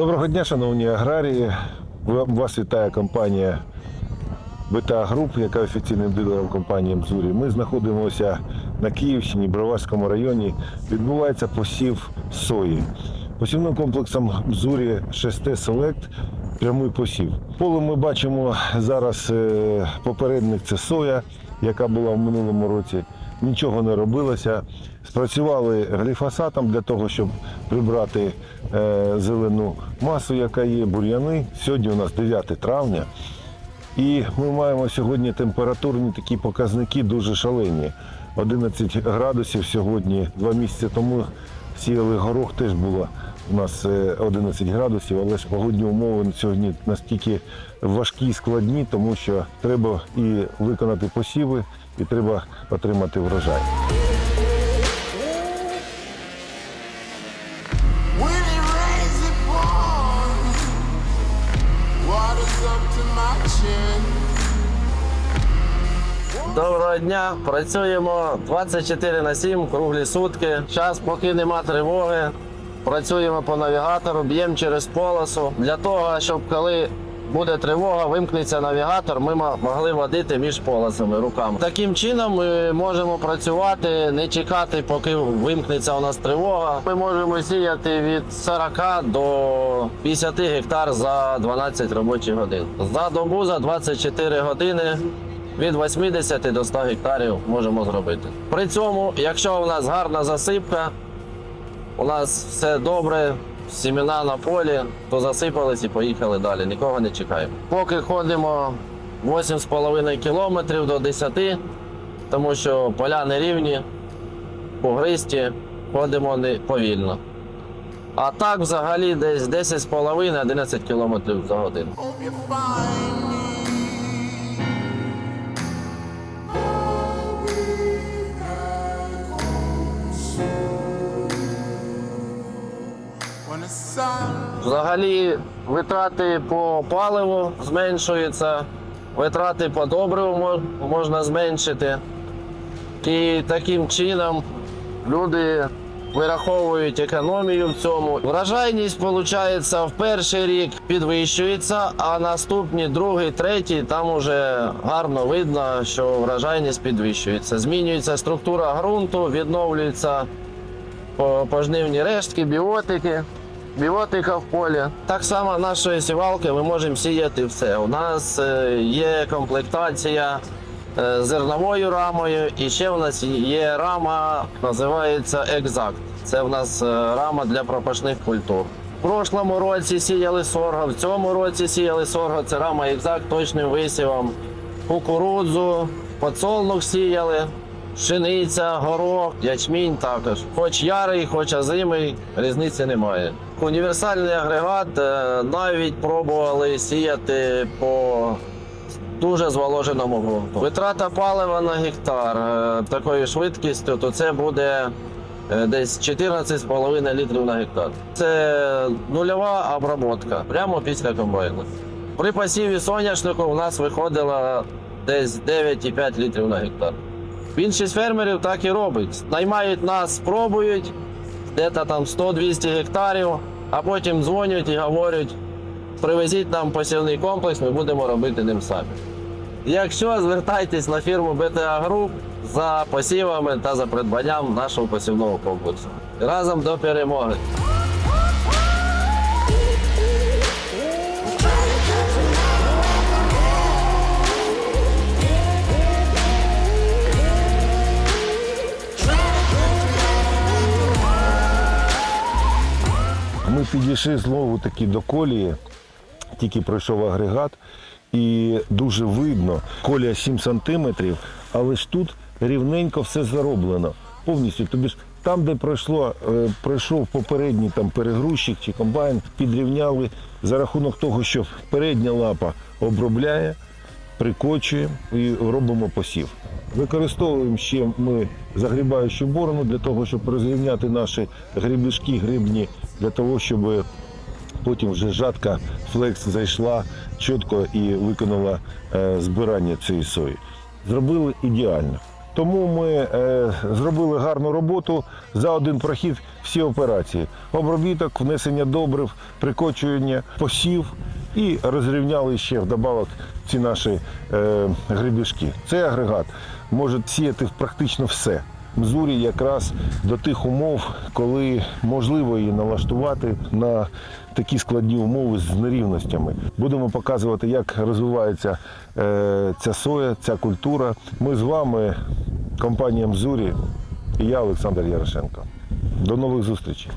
Доброго дня, шановні аграрії. Вас вітає компанія БТА Груп, яка офіційним дилером компанії Мзурі. Ми знаходимося на Київщині, Броварському районі. Відбувається посів сої. Посівним комплексом Мзурі 6 Селект прямий посів. Поле ми бачимо зараз е, попередник це соя, яка була в минулому році. Нічого не робилося. Спрацювали гліфосатом для того, щоб прибрати е, зелену масу, яка є, бур'яни. Сьогодні у нас 9 травня. І ми маємо сьогодні температурні такі показники дуже шалені. 11 градусів сьогодні, два місяці тому сіяли горох, теж було у нас е, 11 градусів, але ж погодні умови сьогодні настільки важкі і складні, тому що треба і виконати посіви, і треба отримати врожай. Доброго дня, працюємо 24 на 7, круглі сутки. Час, поки нема тривоги. Працюємо по навігатору, б'ємо через полосу для того, щоб коли буде тривога, вимкнеться навігатор, ми могли водити між полосами руками. Таким чином ми можемо працювати, не чекати, поки вимкнеться у нас тривога. Ми можемо сіяти від 40 до 50 гектар за 12 робочих годин. За добу за 24 години від 80 до 100 гектарів можемо зробити. При цьому, якщо у нас гарна засипка, у нас все добре, сімена на полі, то засипались і поїхали далі. Нікого не чекаємо. Поки ходимо 8,5 кілометрів до 10, тому що поля нерівні, погристі, ходимо не повільно. А так взагалі десь 10,5-11 кілометрів за годину. Взагалі витрати по паливу зменшуються, витрати по добриву можна зменшити. І таким чином люди вираховують економію в цьому. Врожайність, виходить, в перший рік підвищується, а наступні, другий, третій, там уже гарно видно, що врожайність підвищується. Змінюється структура ґрунту, відновлюється по- пожнивні рештки, біотики, біотика в полі. Так само нашої сівалки ми можемо сіяти все. У нас е, є комплектація е, зерновою рамою, і ще в нас є рама, називається Exact. Це в нас е, рама для пропашних культур. В прошлому році сіяли сорго, в цьому році сіяли сорго. Це рама Exact точним висівом. Кукурудзу, подсолнух сіяли, пшениця, горох, ячмінь також. Хоч ярий, хоч озимий, різниці немає. Універсальний агрегат е, навіть пробували сіяти по дуже зволоженому ґрунту. Витрата палива на гектар е, такою швидкістю, то це буде е, десь 14,5 літрів на гектар. Це нульова обробка прямо після комбайну. При посіві соняшнику у нас виходило десь 9,5 літрів на гектар. Більшість фермерів так і робить. Наймають нас, пробують, десь там 100-200 гектарів, а потім дзвонять і говорять, привезіть нам посівний комплекс, ми будемо робити ним самі. Якщо звертайтесь на фірму BTA Group за посівами та за придбанням нашого посівного комплексу. Разом до перемоги! Підійшли знову таки до колії, тільки пройшов агрегат, і дуже видно, колія 7 сантиметрів, але ж тут рівненько все зароблено. Повністю. Тобі ж там, де пройшло, е, пройшов попередній там перегрузчик чи комбайн, підрівняли за рахунок того, що передня лапа обробляє, прикочуємо і робимо посів. Використовуємо ще ми загрібаючу борону для того, щоб розрівняти наші грібішки грибні, для того, щоб Потім вже жатка флекс зайшла чітко і виконала е, збирання цієї сої. Зробили ідеально. Тому ми е, зробили гарну роботу за один прохід всі операції: обробіток, внесення добрив, прикочування, посів і розрівняли ще вдобавок ці наші е, грибішки. Цей агрегат може сіяти практично все. Мзурі якраз до тих умов, коли можливо її налаштувати на такі складні умови з нерівностями. Будемо показувати, як розвивається е, ця соя, ця культура. Ми з вами, компанія Мзурі і я, Олександр Ярошенко. До нових зустрічей.